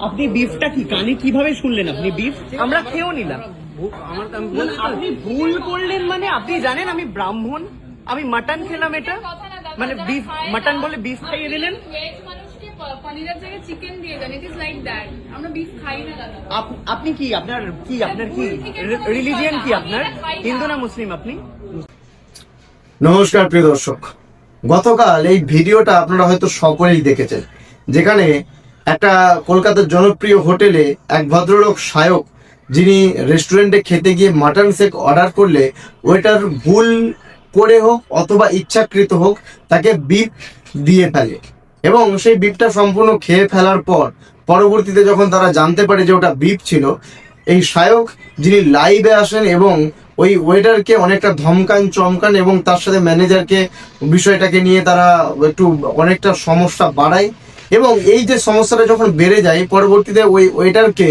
আপনি বিফটা কি? কানে কীভাবে শুনলেন আপনি বিফ আমরা খেয়েও নিলাম। মানে আপনি ভুল করলেন মানে আপনি জানেন আমি ব্রাহ্মণ আমি মাটন খেলাম এটা? মানে বিফ মাটন বলে বিফ খাইয়ে দিলেন? ভেজ মানুষকে প- পনিরের জায়গায় চিকেন দিয়ে দেন ইট ইজ লাইক দ্যাট আমরা বিফ খাই না দাদা আপ- আপনি কি আপনার কি আপনার কি? রিলিজিয়ান কি আপনার? হিন্দু না মুসলিম আপনি? নমস্কার প্রিয় দর্শক। গতকাল এই ভিডিওটা আপনারা হয়তো সকলেই দেখেছেন যেখানে একটা কলকাতার জনপ্রিয় হোটেলে এক ভদ্রলোক সায়ক যিনি রেস্টুরেন্টে খেতে গিয়ে মাটন শেক অর্ডার করলে ওইটার ভুল করে হোক অথবা ইচ্ছাকৃত হোক, তাকে বিপ দিয়ে ফেলে। এবং সেই বিপটা সম্পূর্ণ খেয়ে ফেলার পর, পরবর্তীতে যখন তারা জানতে পারে যে ওটা বিপ ছিল, এই সায়ক যিনি লাইভে আসেন এবং ওই ওয়েটারকে অনেকটা ধমকান, চমকান এবং তার সাথে ম্যানেজারকে বিষয়টাকে নিয়ে তারা একটু অনেকটা সমস্যা বাড়ায় এবং এই যে সমস্যাটা যখন বেড়ে যায়, পরবর্তীতে ওই ওয়েটারকে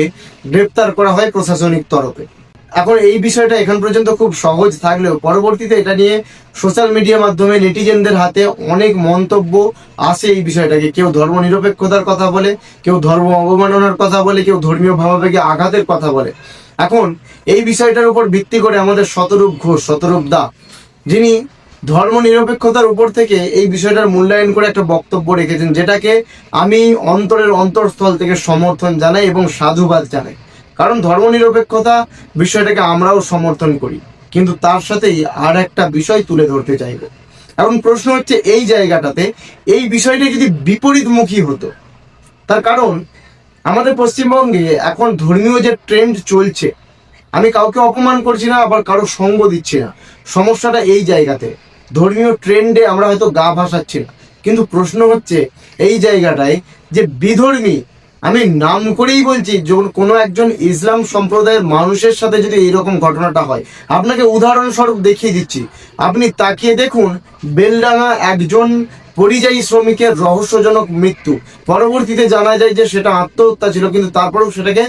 গ্রেপ্তার করা হয় প্রশাসনিক তরফে। এখন এই বিষয়টা এখন পর্যন্ত খুব সহজ থাকলেও পরবর্তীতে এটা নিয়ে সোশ্যাল মিডিয়ার মাধ্যমে নেটিজেনদের হাতে অনেক মন্তব্য আসে এই বিষয়টাকে। কেউ ধর্ম নিরপেক্ষতার কথা বলে, কেউ ধর্ম অবমাননার কথা বলে, কেউ ধর্মীয় ভাবাবেগে আঘাতের কথা বলে। এখন এই বিষয়টার উপর ভিত্তি করে আমাদের শতরূপ ঘোষ, শতরূপ দা, যিনি ধর্ম নিরপেক্ষতার উপর থেকে এই বিষয়টার মূল্যায়ন করে একটা বক্তব্য রেখেছেন, যেটাকে আমি অন্তরের অন্তরস্থল থেকে সমর্থন জানাই এবং সাধুবাদ জানাই। কারণ ধর্ম নিরপেক্ষতা বিষয়টাকে আমরাও সমর্থন করি, কিন্তু তার সাথেই আর একটা বিষয় তুলে ধরতে চাইব। এখন প্রশ্ন হচ্ছে, এই জায়গাটাতে এই বিষয়টা যদি বিপরীতমুখী হতো, তার কারণ আমাদের পশ্চিমবঙ্গে এখন ধর্মীয় যে ট্রেন্ড চলছে, আমি কাউকে অপমান করছি না, আবার কারও সঙ্গ দিচ্ছি না। সমস্যাটা এই জায়গাতে। ধর্মীয় ট্রেন্ডে আমরা হয়তো গা ভাসাচ্ছি না। কিন্তু প্রশ্ন হচ্ছে, এই জায়গাটায় যে বিধর্মী, আমি নাম করেই বলছি, যখন কোনো একজন ইসলাম সম্প্রদায়ের মানুষের সাথে যদি এইরকম ঘটনাটা হয়, আপনাকে উদাহরণস্বরূপ দেখিয়ে দিচ্ছি। আপনি তাকিয়ে দেখুন বেলডাঙা একজন পরিযায়ী শ্রমিকের রহস্যজনক মৃত্যু। পরবর্তীতে জানা যায় যে সেটা আত্মহত্যা ছিল, কিন্তু তারপরেও সেটাকে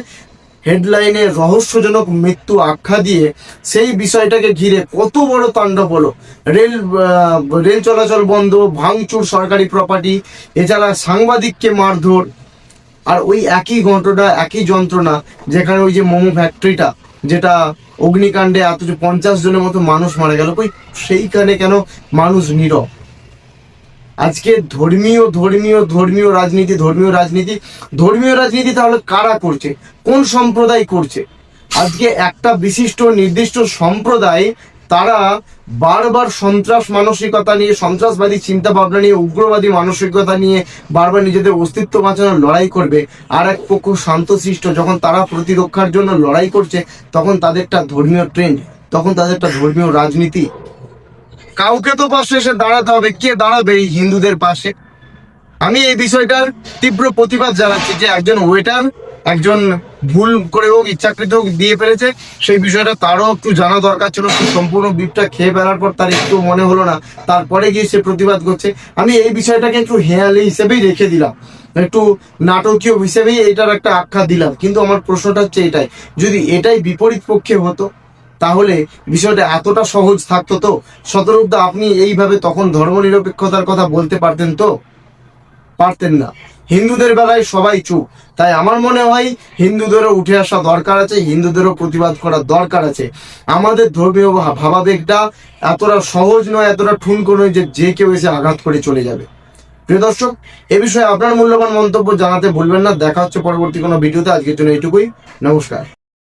হেডলাইনে রহস্যজনক মৃত্যু আখ্যা দিয়ে সেই বিষয়টাকে ঘিরে কত বড় তাণ্ডব হলো। রেল রেল চলাচল বন্ধ, ভাঙচুর সরকারি প্রপার্টি এছাড়া সাংবাদিককে মারধর, আর ওই একই ঘটনা, একই যন্ত্রণা যেখানে ওই যে মোমো ফ্যাক্টরিটা যেটা অগ্নিকাণ্ডে এত পঞ্চাশ জনের মতো মানুষ মারা গেল ওই সেইখানে কেন মানুষ নীরব? আজকে ধর্মীয় ধর্মীয় ধর্মীয় রাজনীতি ধর্মীয় রাজনীতি ধর্মীয় রাজনীতি তাহলে কারা করছে? কোন সম্প্রদায় করছে? আজকে একটা বিশিষ্ট, নির্দিষ্ট সম্প্রদায় তারা বারবার সন্ত্রাস মানসিকতা নিয়ে, সন্ত্রাসবাদী চিন্তা ভাবনা নিয়ে, উগ্রবাদী মানসিকতা নিয়ে বারবার নিজেদের অস্তিত্ব বাঁচানোর লড়াই করবে। আর এক পক্ষ শান্তশিষ্ট, যখন তারা প্রতিরক্ষার জন্য লড়াই করছে, তখন তাদেরটা ধর্মীয় ট্রেন্ড তখন তাদেরটা ধর্মীয় রাজনীতি। কাউকে তো পাশে এসে দাঁড়াতে হবে, কে দাঁড়াবে এই হিন্দুদের পাশে? আমি এই বিষয়টার তীব্র প্রতিবাদ জানাচ্ছি যে একজন ওয়েটার একজন ভুল করে হোক, ইচ্ছাকৃত হোক, দিয়ে ফেলেছে, সেই বিষয়টা তারও একটু জানা দরকার ছিল সম্পূর্ণ বিপটা খেয়ে ফেলার পর তার একটু মনে হলো না, তারপরে গিয়ে সে প্রতিবাদ করছে। আমি এই বিষয়টাকে একটু হেয়ালি হিসেবেই রেখে দিলাম, একটু নাটকীয় হিসেবেই এটার একটা আখ্যা দিলাম, কিন্তু আমার প্রশ্নটা হচ্ছে এটাই, যদি এটাই বিপরীত পক্ষে হতো তাহলে বিষয়টা এতটা সহজ থাকতো তো? শতরূপদা, আপনি এইভাবে তখন ধর্ম নিরপেক্ষতার কথা বলতে পারতেন তো? পারতেন না। হিন্দুদের বেলায় সবাই চুপ। তাই আমার মনে হয় হিন্দুদেরও উঠে আসা দরকার আছে, হিন্দুদেরও প্রতিবাদ করার দরকার আছে। আমাদের ধর্মীয় ভাবাবেগটা এতটা সহজ নয়, এতটা ঠুনকো নয় যে যে কেউ এসে আঘাত করে চলে যাবে। প্রিয় দর্শক, এ বিষয়ে আপনার মূল্যবান মন্তব্য জানাতে ভুলবেন না। দেখা হচ্ছে পরবর্তী কোনো ভিডিওতে। আজকের জন্য এইটুকুই। নমস্কার।